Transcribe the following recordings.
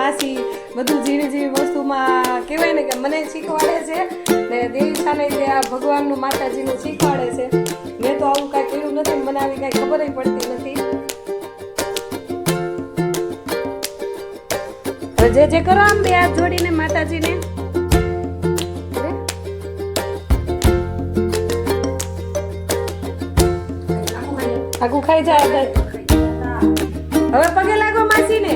માસી બધું ઝીણી ઝીણી વસ્તુમાં કહેવાય ને કે મને શીખવાડે છે ને દેવીશાને જે આ ભગવાનનું માતાજીનું શીખવાડે છે. મેં તો આવું કાંઈ કર્યું નથી મને આવી કાંઈ ખબર પડતી નથી. જે જે કરો આમ બે હાથ જોડીને માતાજીને. આખું ખાઈ જાય હવે પગે લાગો માસીને.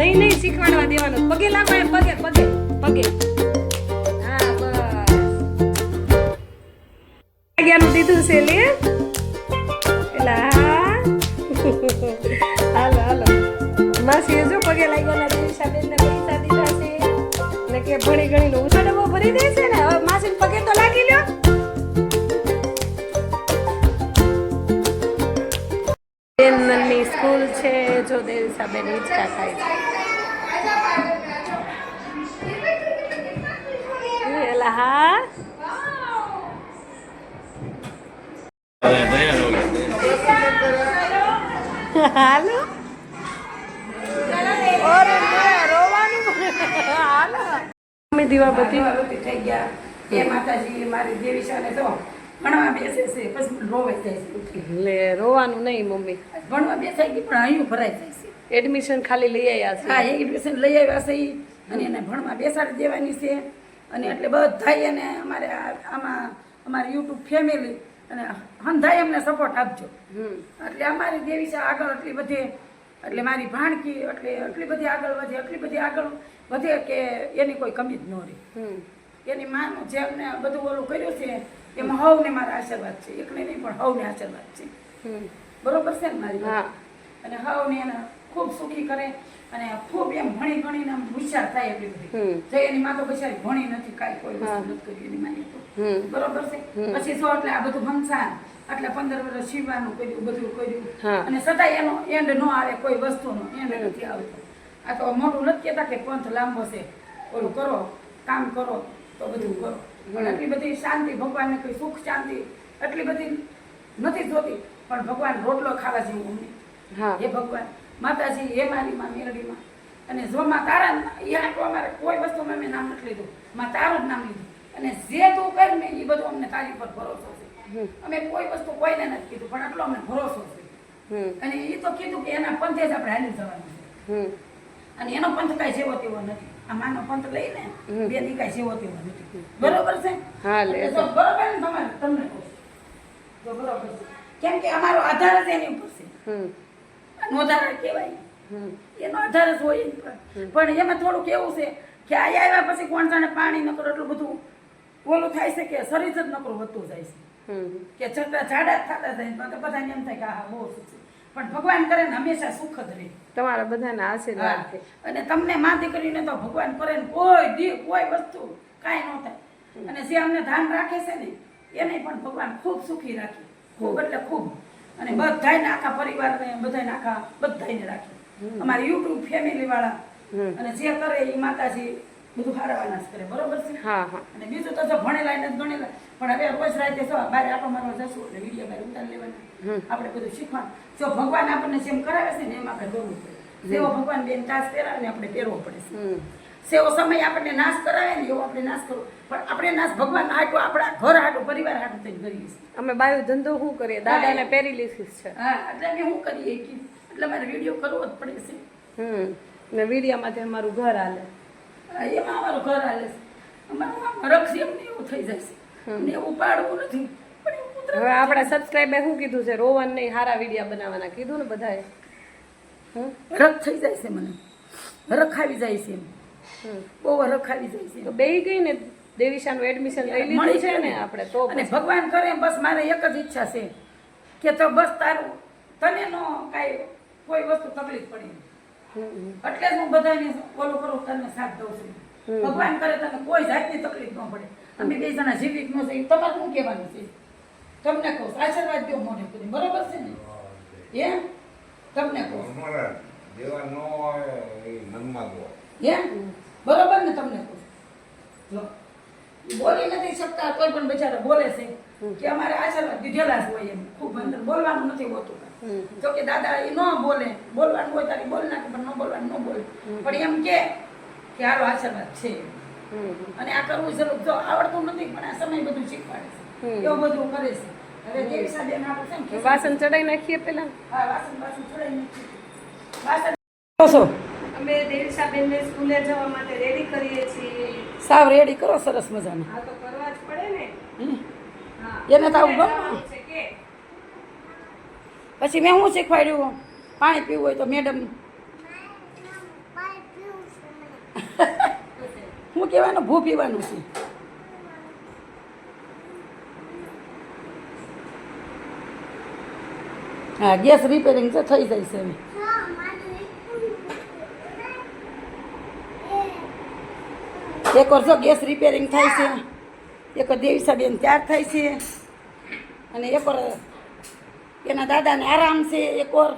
નહીં નહીં, શીખવાડવા દેવાનું. પગે લાગો એ પગે પગે. પગે છે લે. એટલે હા હાલો હાલો. માસીએ જો પગે લાગ્યા દિશાબેનને પૈસા દીધા છે. ને કે ભણી ગણીને ઉછા ડબ્બો ભરી દે છે ને. હવે માસી પગે તો લાગી લ્યો. બેનની છે, જો દેવી સામે રીચકા ખાય છે દીવા બધી થઈ ગયા. એ માતાજી, મારી દેવી છે તો ભણવા બેસે છે પછી મને રોવે જાય છે લે રોવાનું નહીં મમ્મી. ભણવા બેસાઈ ગઈ પણ અહીં ભરાઈ જાય છે. એડમિશન ખાલી લઈ આવ્યા હા છે એડમિશન લઈ આવ્યા છે અને એને ભણવા બેસાડી દેવાની છે. અને એટલે બધા એને અમારે આમાં અમારી યુટ્યુબ ફેમિલી અને હંધાય અમને સપોર્ટ આપજો. એટલે અમારી દેવી છે આગળ એટલી બધી એટલે મારી ભાણકી એટલે એટલી બધી આગળ વધે એટલી બધી આગળ વધે કે એની કોઈ કમી જ ન રહે. એની માનું જે અમને બધું ઓલું કર્યું છે એમાં હવને મારા આશીર્વાદ છે એકને નહીં પણ હવને આશીર્વાદ છે. બરોબર છે ને મારી? અને હવને એને ખૂબ સુખી કરે અને ખૂબ એમ ભણી ભણીને આમ હોશિયાર થાય એટલી બધી. જે એની માં તો બિચારી ભણી નથી કાંઈ કોઈ વસ્તુ નથી કરી એની માની તો. બરોબર છે? પછી જો એટલે આ બધું ભંસાન એટલે પંદર વર્ષ સીવવાનું કર્યું બધું કર્યું. અને છતાંય એનો એન્ડ ન આવે કોઈ વસ્તુનો એન્ડ નથી આવતો. આ તો મોટું નથી કહેતા કે પંથ લાંબો છે. ઓલું કરો કામ કરો તો બધું કરો. એટલી બધી શાંતિ ભગવાનને કોઈ સુખ શાંતિ એટલી બધી નથી જોતી. પણ ભગવાન રોટલો ખાવા જેવું અમને. હે. ભગવાન માતાજી એ મારી માં મેરડીમાં. અને જો માં તારા એ આટલું અમારે કોઈ વસ્તુમાં મેં નામ નથી લીધું. માં તારું જ નામ લીધું. અને જે તું કર ને એ બધું અમને તારી પર ભરોસો છે. અમે કોઈ વસ્તુ કોઈને નથી કીધું પણ આટલો અમને ભરોસો છે. અને એ તો કીધું કે એના પંથે જ આપણે હાલી જવાનું છે. અને એનો પંથ કાંઈ જેવો તેવો નથી. આ માનો પંથ લઈને. બે દી કાંઈ જેવો તેવો નથી. બરોબર છે? હા, લે. બરોબર ને તમારે તમને કહું છું. બરોબર છે. કેમ કે અમારો આધાર જ એની ઉપર છે. આનો કહેવાય. એનો આધાર જ હોય પણ એમાં થોડુંક એવું છે કે આ આવ્યા પછી કોણ જાણે પાણી નકરો એટલું બધું ઓલું થાય છે કે શરીર જ નકરું વધતું જાય છે. કે છતાં ઝાડા જ થતા જાય તો બધાને એમ થાય કે હા બહુ છે પણ ભગવાન કરે ને હંમેશા સુખ જ રહે. તમારા બધાના આશીર્વાદ છે. અને તમને માં દીકરીને તો ભગવાન કરે ને કોઈ દી કોઈ વસ્તુ કાંઈ ન થાય. અને જે અમને ધ્યાન રાખે છે ને એને પણ ભગવાન ખૂબ સુખી રાખે. ખૂબ એટલે ખૂબ. અને બધાયને આખા પરિવારને બધાયને આખા બધાયને રાખે. અમારી યુટ્યુબ ફેમિલી વાળા. અને જે કરે એ માતાજી બધું હારવાના કરે બરોબર છે? હા હા. અને બીજું તો જો ભણેલા એને ગણેલા પણ હવે રોજ રાતે બહાર આટો મારવા જશું એટલે વીડિયો બહાર ઉતારી લેવાના. આપણે બધું શીખવાનું. જો ભગવાન આપણને જેમ કરાવે છે ને એમ આપણે દોરવું પડે જેવો ભગવાન બેન તાસ પહેરાવે ને આપણે પહેરવો પડે છે. સેવો સમય આપણને નાશ કરાવે ને એવો આપણે નાશ કરવો. પણ આપણે નાશ ભગવાન હાટું આપણા ઘર હાટું પરિવાર હાટું થઈને કરીએ અમે બાયો ધંધો શું કરીએ? દાદાને પેરીલિસિસ છે. હા એટલે અમે શું કરીએ? કે એટલે મારે વીડિયો કરવો જ પડે છે. હમ. ને વીડિયામાંથી અમારું ઘર હાલે. એમાં અમારું ઘર હાલે છે. અમારું આમ એમને એવું થઈ જાય છે. અમને એવું પાડવું નથી. પણ એવું કુદરત હવે આપણા સબસ્ક્રાઇબર શું કીધું છે? રોવન નહીં હારા વિડીયા બનાવવાના કીધું ને બધાએ? રખ થઈ જાય છે મને. રખાવી જાય છે બહુ રખાવી જાય છે. તો બેહી ગઈ ને દેવીશાનું એડમિશન લઈ લીધું છે ને આપણે તો અને ભગવાન કરે બસ મારે એક જ ઈચ્છા છે કે તો બસ તારું તને નો કાંઈ કોઈ વસ્તુ તકલીફ પડે. એટલે જ હું બધાને ઓલું કરું તમને સાથ દઉં છું. ભગવાન કરે તને કોઈ જાતની તકલીફ ન પડે. અમે બે જણા જીવિત ન છે તમારે શું કહેવાનું છે? તમને કહું આશીર્વાદ દો મોઢે કરી બરોબર છે ને? એમ તમને કહું છું. ન હોય એ મનમાં દો. એમ બરોબર ને તમને કહું. બોલી નથી શકતા કોઈ પણ બિચારા બોલે છે કે અમારે આશીર્વાદ દીધેલા જ હોય એમ. ખૂબ અંદર બોલવાનું નથી હોતું. જો કે દાદા એ ન બોલે બોલવાનું હોય તારી બોલ નાખે પણ ન બોલવાનું ન બોલે. પણ એમ કે કે હારો આશીર્વાદ છે. અને આ કરવું જરૂર જો આવડતું નથી પણ આ સમય બધું શીખવાડે છે. એવું બધું કરે છે. હવે સાથે આપણે વાસણ ચડાઈ નાખીએ પેલા હા વાસણ બાસણ ચડાઈ નાખીએ. વાસણ અમે દેવીસાબેનને સ્કૂલે જવા માટે રેડી કરીએ છીએ. સાવ રેડી કરો સરસ મજાનું. આ તો કરવા જ પડે ને. એને તો આવું? પછી મેં શું શીખવાડ્યું? પાણી પીવું હોય તો મેડમ. શું કહેવાનું? ભૂ પીવાનું છે. હા, ગેસ રિપેરિંગ તો થઈ જાય છે એક વાર જો ગેસ રિપેરિંગ થાય છે. એક વાર દેવીસાબેન તૈયાર થાય છે. અને એક વાર એના દાદાને આરામ છે એક ઓર.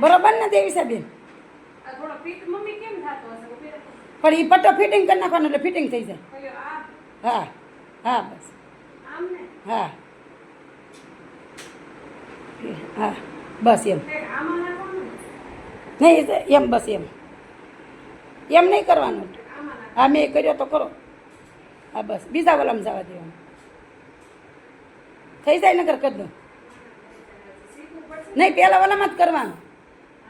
બરાબર ને દેવી રહો. પણ એ પટ્ટો ફિટિંગ કરી નાખવાનું એટલે ફિટિંગ થઈ જાય. હા હા બસ. હા. હા બસ એમ. નહીં એમ બસ એમ. એમ નહીં કરવાનું. હા મેં કર્યો તો કરો. હા બસ. બીજા વલમ જવા દેવાનું. થઈ જાય નગર કરી દો નહીં પહેલા ઓલામાં જ કરવાનું.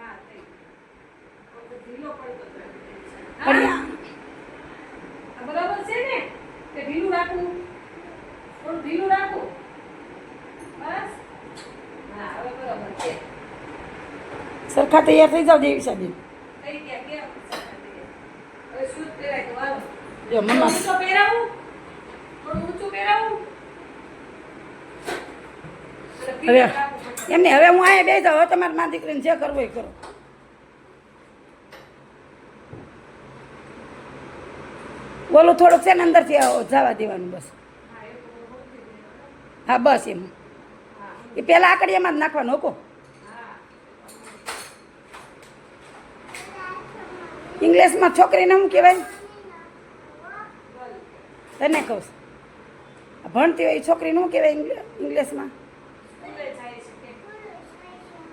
હા થઈ તો ઢીલો પડતો હતો. પણ હા? આ- આ બરાબર છે ને? કે ઢીલું રાખવું થોડું ઢીલું રાખવું બસ. હા હવે બરાબર છે. સરખા તૈયાર થઈ જાવ દેવી સાહેબ. થઈ ગયા કેમ? હવે શૂઝ પહેરાય? તો વાલો. જો મમ્મા. ઊંચો પહેરાવું. થોડું ઊંચું પહેરાવું. હવે એમને હવે હું અહીંયા બેસી હવે તમારે મા દીકરીને જે કરવું એ કરો. બોલું થોડુંક છે ને અંદરથી જવા દેવાનું બસ. હા, બસ એમ. એ પહેલાં આકડીયામાં જ નાખવાનું હકો ઇંગ્લિશમાં છોકરીને શું કહેવાય? તને કહું છું. ભણતી હોય એ છોકરીને શું કહેવાય ઇંગ્લિશમાં?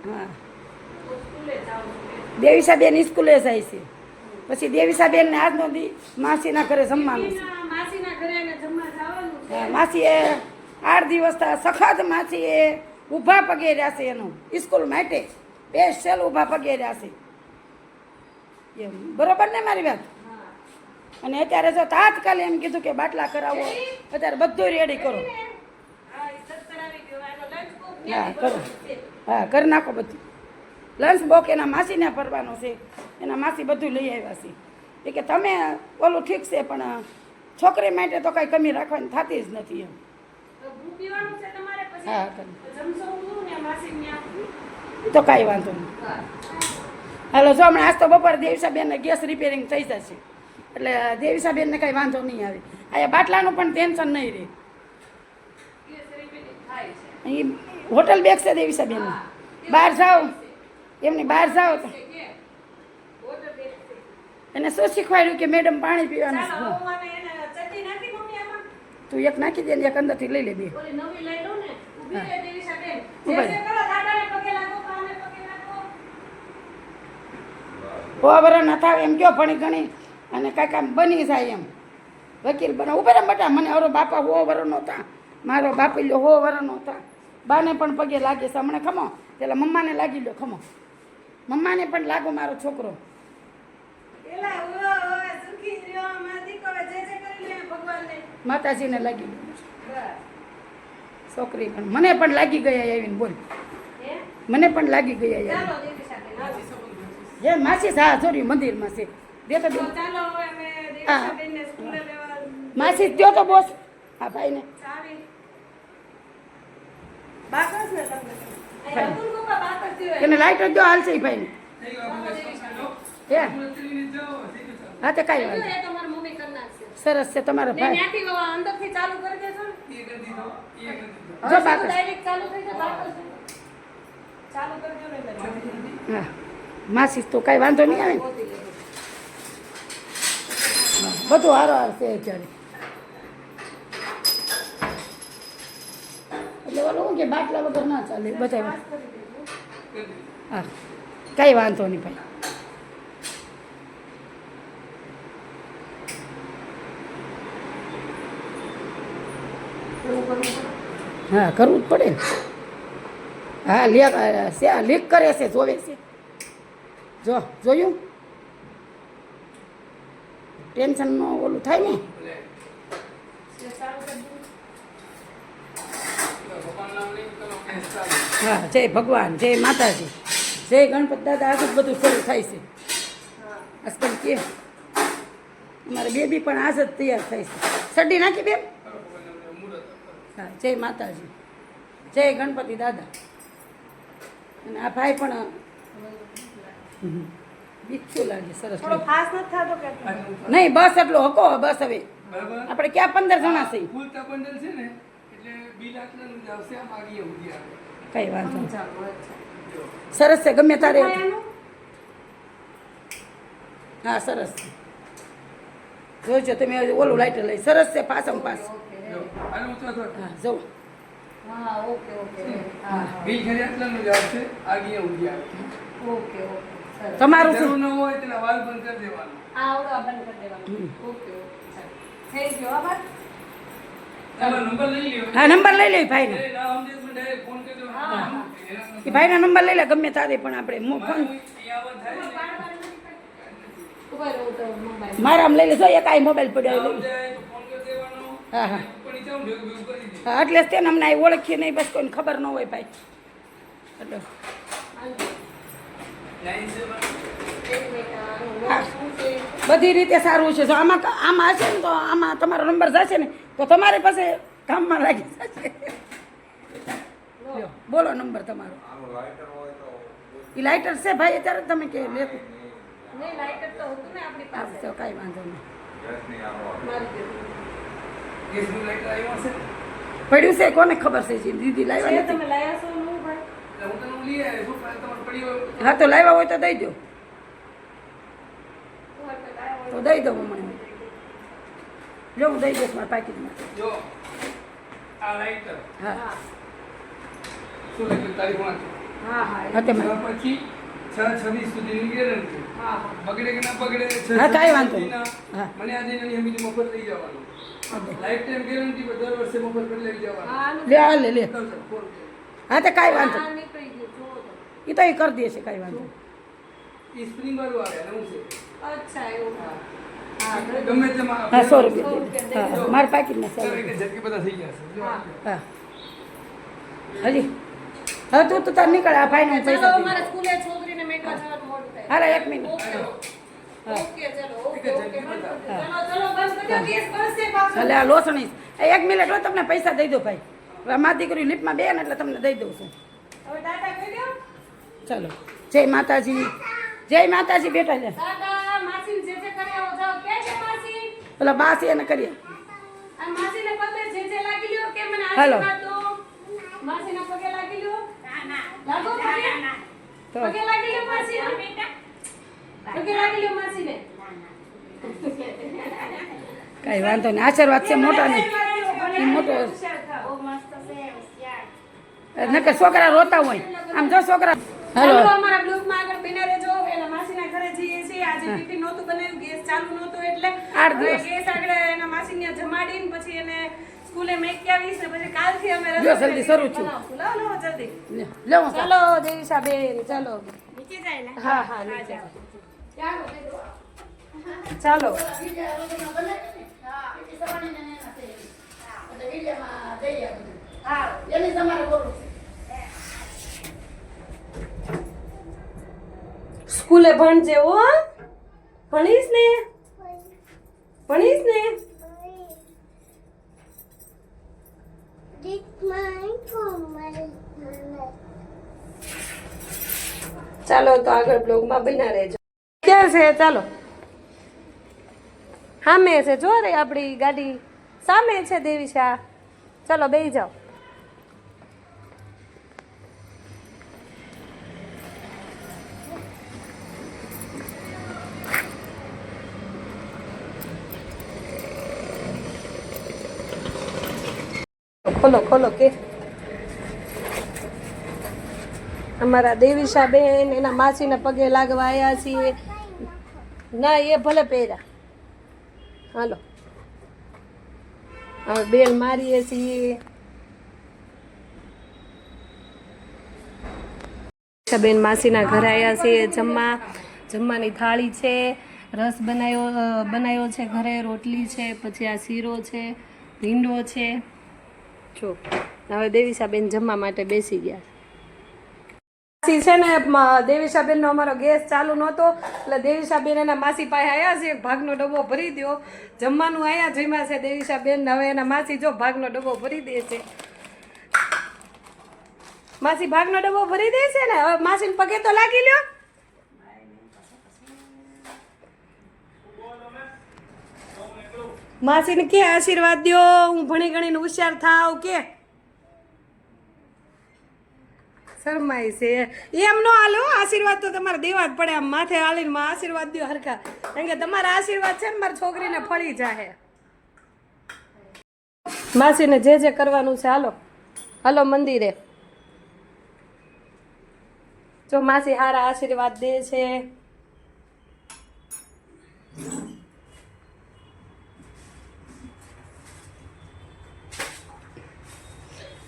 હા. દેવીસાબેન સ્કૂલે જાય છે. પછી દેવીસાબેનને આજનો દી માસીના ઘરે જમવાનું છે. માસીએ આઠ દિવસ સખત માસીએ ઊભા પગે રહ્યા છે એનું. સ્કૂલ માટે સ્પેશિયલ ઊભા પગે રહ્યા છે. એમ. બરોબર ને મારી વાત? અને અત્યારે જો તાત્કાલિક એમ કીધું કે બાટલા કરાવો. અત્યારે બધું રેડી કરો. હા કરો? હા કરી નાખો બધું. લંચ બોક એના માસીને ભરવાનો છે. એના માસી બધું લઈ આવ્યા છે. એ કે તમે ઓલું ઠીક છે પણ છોકરી માટે તો કાંઈ કમી રાખવાની થતી જ નથી એમ. હા. તો કાંઈ વાંધો નહીં. હાલો જો હમણાં આજ તો બપોર દેવીસાબેનને ગેસ રિપેરિંગ થઈ જશે. એટલે દેવીસાબેનને કાંઈ વાંધો નહીં આવે. અહીંયા બાટલાનું પણ ટેન્શન નહીં રહે. રિપેરિંગ બેગ છે. દેવી હોટલ એમની. બહાર જાઓ. એમની બહાર જાઓ તો. એને શું શીખવાડ્યું કે મેડમ પાણી પીવાનું? તું એક નાખી દે ને એક અંદરથી લઈ લે બે. ઓવરો ને. થાય એમ. કયો ભણી ઘણી અને કાંઈક આમ બની જાય એમ. વકીલ બને. ઉપર બટા મને અરો બાપા હો વર નહોતા મારો બાપીલ્યો હો વરો નહોતા બાને પણ પગે લાગે છે હમણાં ખમો. પેલા મમ્માને લાગી લો ખમો. મમ્માને પણ લાગો મારો છોકરો. એલા, ઓ, ઓ, સુખી રહ્યો, મારા દીકરો, જે જે કરી લે ભગવાનને. માતાજીને લાગી ગયું છોકરી પણ. મને પણ લાગી ગયા આવીને બોલ. મને પણ લાગી ગયા જે માસી હા સોરી મંદિરમાં છે. દે તો તો બેન ચાલો, હવે અમે દેવીશાબેનને સ્કૂલે માસી ત્યો તો બોસ. હા ભાઈને. ને. એને લાઈટ જ દો હાલશે એ ભાઈને. હે? હા તે કાંઈ જો. સરસ છે તમારો ભાઈ. ને? જો બાકસ. ને. હા. માસી તો કાંઈ વાંધો નહીં આવે ને? બધું હારો આવશે અત્યારે. એટલે ઓલું કે બાટલા વગર ના ચાલે બધા હા, કાંઈ વાંધો નહીં ભાઈ. હા, કરવું જ પડે ને. હા લેક લીક કરે છે, જોવે છે. જો, જોયું? ટેન્શનનું ઓલું થાય ને? હા જય ભગવાન જય માતાજી. જય ગણપત દાદા આગળ જ બધું શરૂ થાય છે. આજકાલ કે અમારે બેબી પણ આજ જ તૈયાર થાય છે. સડી નાખી બેન? હા જય માતાજી. જય ગણપતિ દાદા. અને આ ભાઈ પણ હમ, બીકું લાગે સરસ થોડો ફાસ્ટ નથી થતો કે? નહીં બસ એટલો હકો બસ હવે. આપણે ક્યાં પંદર જણા છીએ? કઈ વાંધો નહીં. સરસ છે ગમે તારે હા સરસ છે. જોજો તમે ઓલું લાઇટર લઈ. સરસ છે પાસમ પાસ હા જો. હા ઓકે ઓકે. હા બિલ ખાલી આટલાનું જ આવશે આગળ આવે. Okay okay. તમારું શું? ન હોય તેના વાલ બંધ કરી દેવાનો. આ બંધ કરી દેવાનું. Okay okay. થેન્ક યુ આભાર તમારો નંબર લઈ લ્યો હા નંબર લઈ લે ભાઈનો. એ ભાઈનો નંબર લઈ લે ગમે તારે પણ આપણે. ફોન મારામાં લઈ લે જો એક આ મોબાઈલ પડ્યો. હા હા. હા એટલે જ તેને અમને ઓળખીએ નહીં બસ કોઈને ખબર ન હોય ભાઈ. એટલે બધી રીતે સારું છે. જો આમાં આમાં હશે ને તો આમાં તમારો નંબર જશે ને તો તમારી પાસે કામમાં લાગી જશે. બોલો નંબર તમારો. એ લાઇટર છે ભાઈ અત્યારે તમે કે લેતું. કાંઈ વાંધો નહીં? પડ્યું છે કોને ખબર છે દીદી છે લાવ્યા નથી. છો નું ભાઈ? એટલે હું તો- લાવ્યા હોય તો દઈ દો. તો દઈ દો મને જો હું દઈ દઈશ મારા પાકીટમાં. જો આ હા. શું લખ્યું તારીખ વાંચો હા હા હા છ મને પછી છ છવ્વીસ સુધીની ગેરંટી હા હા. બગડે કે ના બગડે હા, કાંઈ વાંધો. મને આજે એની મફત લઈ જવાનું. લાઈફ ટાઈમ ગેરંટી દર વર્ષે મફત પર લઈ જવાનું. લે લે. હા તો કાંઈ વાંધો એ તો. એ કરી દેશે કાંઈ વાંધો સ્પ્રિંગ વાળું આવે હું છે. અચ્છા એવું. હા. હા ગમે તેમાં હા સો રૂપિયા. હા. મારા પાકીટમાં સો હા. હજી? હવે તું તો તાર નીકળ આ ભાઈને પૈસા હાલે એક મિનિટ. હાલે. આ લોસણી એ એક મિનિટ હોય તમને પૈસા દઈ દો ભાઈ. હવે મારી દીકરી લિફ્ટમાં બે ને એટલે તમને દઈ દઉં છું. હવે ટાટા કહી દો. ચાલો. જય માતાજી. જય માતાજી બેટા લે. જે કરે આવો જાઓ કે છે માસી? પેલા બાસ એને કરીએ. આ માસીને પગે જે જે લાગી લ્યો કે મને હાલો. આશીર્વાદ પગે લાગી લ્યો લાગો પગે? તો. પગે લાગી લ્યો માસી? પગે લાગી લ્યો માસીને? કાંઈ વાંધો નહીં. આશીર્વાદ છે મોટા ને મોટો નકર છોકરા રોતા હોય. આમ જો છોકરા. હાલો અમારા બ્લોગમાં આગળ બિના રહેજો. જઈએ છીએ. આજે ટિફિન નહોતું બનાવ્યું ગેસ ચાલુ નહોતો એટલે ગેસ આગળ એના માસીને જમાડીને પછી એને સ્કૂલે મેકી આવીશ ને પછી કાલથી અમે જો, રસોઈ જલ્દી શરૂ છું. લાવો લાવો જલ્દી. લે, લેવો સા. ચાલો. દેવીશા બેન ચાલો હા હા નીચે ચાલો. સ્કૂલે ભણજે હો? ભણીશ ને? ભણીશ ને? ચાલો તો આગળ બ્લોગમાં બના રહેજો. ક્યાં છે? ચાલો. સામે છે, જો રે આપણી ગાડી. સામે છે દેવીશા ચાલો બેસી જાઓ. ખોલો ખોલો, કે. અમારા દેવીશા બેન એના માસીના પગે લાગવા આવ્યા છીએ. ના, એ ભલે પહેર્યા. હાલો. હવે બેલ મારીએ છીએ. બેન માસીના ઘરે આવ્યા છીએ જમવા. જમવાની થાળી છે, રસ બનાવ્યો બનાવ્યો છે ઘરે, રોટલી છે, પછી આ શીરો છે, ભીંડો છે. જો હવે દેવીસાબેન જમવા માટે બેસી ગયા માસી છે ને દેવીસાબેનનો અમારો ગેસ ચાલુ નહોતો, એટલે દેવીશાબેન એના માસી પાસે આવ્યા છે, ભાગનો ડબ્બો ભરી દ્યો. જમવાનું આવ્યા જમ્યા છે દેવીશાબેન હવે એના માસી જો ભાગનો ડબ્બો ભરી દે છે. માસી ભાગનો ડબ્બો ભરી દે છે ને? હવે માસીને પગે તો લાગી લ્યો. માસીને કે આશીર્વાદ દો હું ભણી ગણીને હોશિયાર થાવ કે. શરમાય છે. એમ નો હાલો આશીર્વાદ તો તમારે દેવા જ પડે, આમ માથે હાલીને માં આશીર્વાદ દો હરખા. કારણ કે તમારા આશીર્વાદ છે ને, મારી છોકરીને ફળી જાહે. માસીને જે જે કરવાનું છે, હાલો. હાલો, મંદિરે. જો માસી હારા આશીર્વાદ દે છે.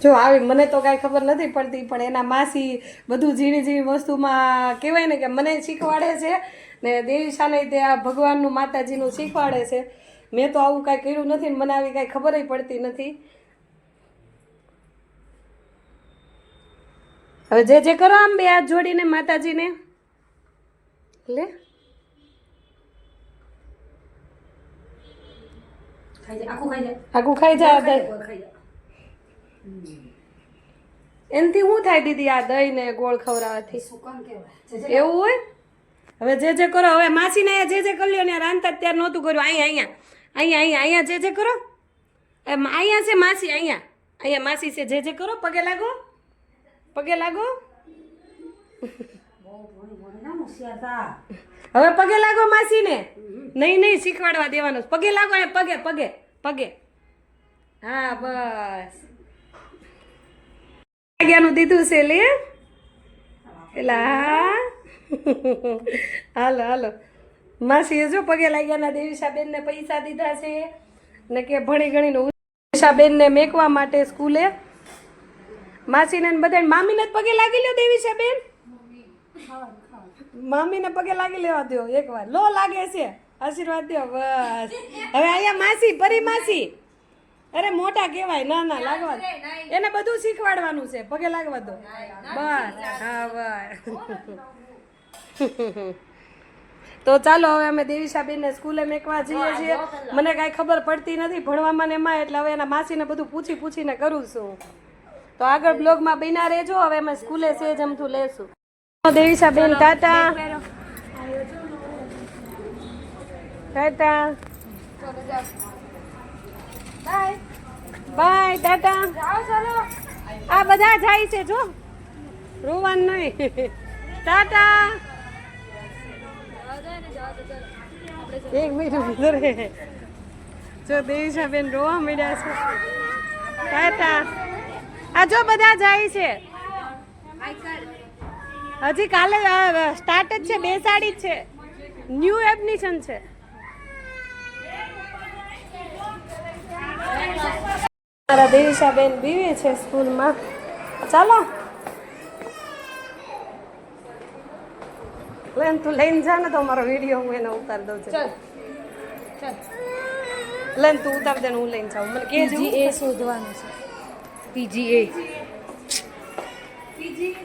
જો આવી મને તો કાંઈ ખબર નથી પડતી પણ એના માસી બધું ઝીણી ઝીણી વસ્તુમાં કહેવાય ને કે મને શીખવાડે છે ને દેવી શાને તે આ ભગવાનનું માતાજીનું શીખવાડે છે. મેં તો આવું કાંઈ કર્યું નથી ને મને આવી કાંઈ ખબર પડતી નથી. હવે જે જે કરો આમ બે હાથ જોડીને માતાજીને. લે. આખું ખાઈ જા. એનથી શું થાય દીદી આ દહીં ને ગોળ ખવડાવવાથી? એવું હોય? હવે જે જે કરો હવે માસીને અહીંયા જે જે કરી લ્યો ને રાંધતા ત્યારે નહોતું કર્યું. અહીંયા અહીંયા અહીંયા અહીંયા અહીંયા જે જે કરો. એમ અહીંયા છે માસી અહીંયા. અહીંયા માસી છે જે જે કરો પગે લાગો. પગે લાગો. હવે પગે લાગો માસીને. નહીં નહીં શીખવાડવા દેવાનું. પગે લાગો એ પગે પગે પગે. હા બસ. વાગ્યાનું દીધું છે લે. એલા હાલો હાલો. માસી જો પગે લાગ્યાના દેવીશાબેનને પૈસા દીધા છે ને કે ભણી ગણીને દેવીશાબેનને મેકવા માટે સ્કૂલે. માસીને બધાને મામીને જ પગે લાગી લ્યો દેવીશાબેન મામીને પગે લાગી લેવા દો એકવાર. લો લાગે છે. આશીર્વાદ દો બસ. હવે અહીંયા માસી, પરી માસી. અરે મોટા કહેવાય ના ના લાગવા એને બધું શીખવાડવાનું છે પગે લાગવા દો. બસ હા બસ. તો ચાલો હવે અમે દેવીશાબેનને સ્કૂલે મેકવા જઈએ છીએ. મને કાંઈ ખબર પડતી નથી ભણવામાં ને એમાં એટલે હવે એના માસીને બધું પૂછી પૂછીને કરું છું. તો આગળ બ્લોગમાં બિના રહેજો હવે અમે સ્કૂલે છે જમતું લેશું. Devishaben tata. Tata. Bye tata આ બધા જાય છે જો. રોવાન નહીં. ટાટા એક મિનિટ રે જો દેવીશાબેન રોવા મળ્યા છે. ટાટા આ જો બધા જાય છે. હજી કાલે સ્ટાર્ટ જ છે. બેસાડી જ છે. ન્યૂ એડમિશન છે. મારા દેવીશાબેન બીવે છે સ્કૂલમાં. ચાલો. લેન તું લઈને જા ને તો મારો વીડિયો હું એને ઉતાર દઉં છું. લેન તું ઉતાર દે હું લઈને જાઉં. મને કે એ શોધવાનું છે. પીજીએ પીજી એ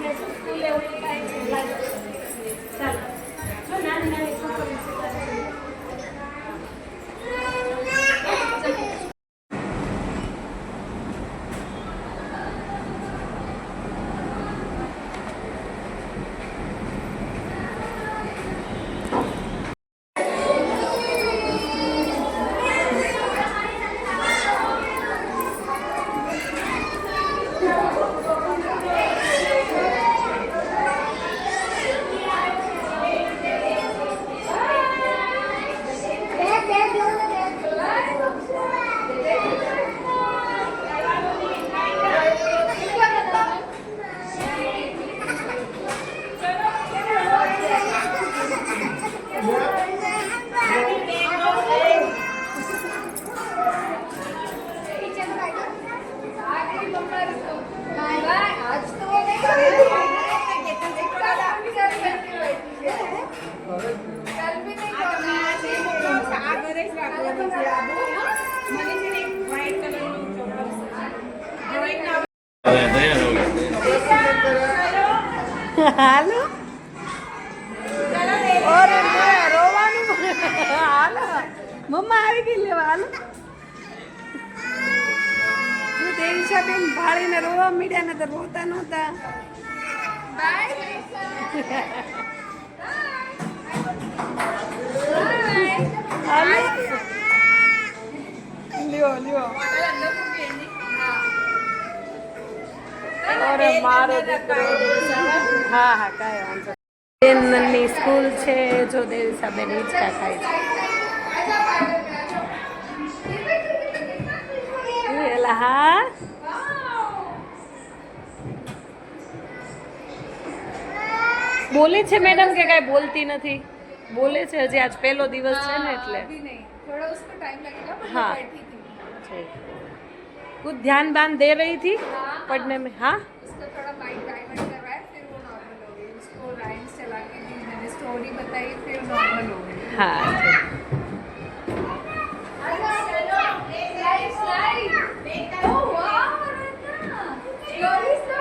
ને સ્કૂલે મમ્મા આવી ગઈ, લેવા હાલો. જો દેવીશાબેન ભાળીને રોવા મીડ્યા ને તો રોતા નહોતા. લ્યો લ્યો. અરે મારો દીકરો. હા હા, કાંઈ વાંધો. બેનની સ્કૂલ છે, જો દેવીશાબેન હિંચકા ખાય છે. એલા હા બોલે છે મેડમ કે કાંઈ બોલતી નથી બોલે છે હજી આજ પહેલો દિવસ છે ને એટલે अभी नहीं थोड़ा उसको टाइम लगेगा पर हाँ। वो बैठी थी ठीक। कुछ ध्यान बांध दे रही थी पढ़ने में हाँ उसको थोड़ा माइंड डाइवर्ट करवाया फिर वो नॉर्मल हो गई उसको राइम्स चला के दी मैंने स्टोरी बताई फिर नॉर्मल हो गई हाँ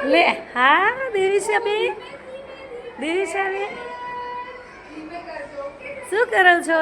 લે હા દેવીશાબેન દેવીશાબેન શું કરો છો?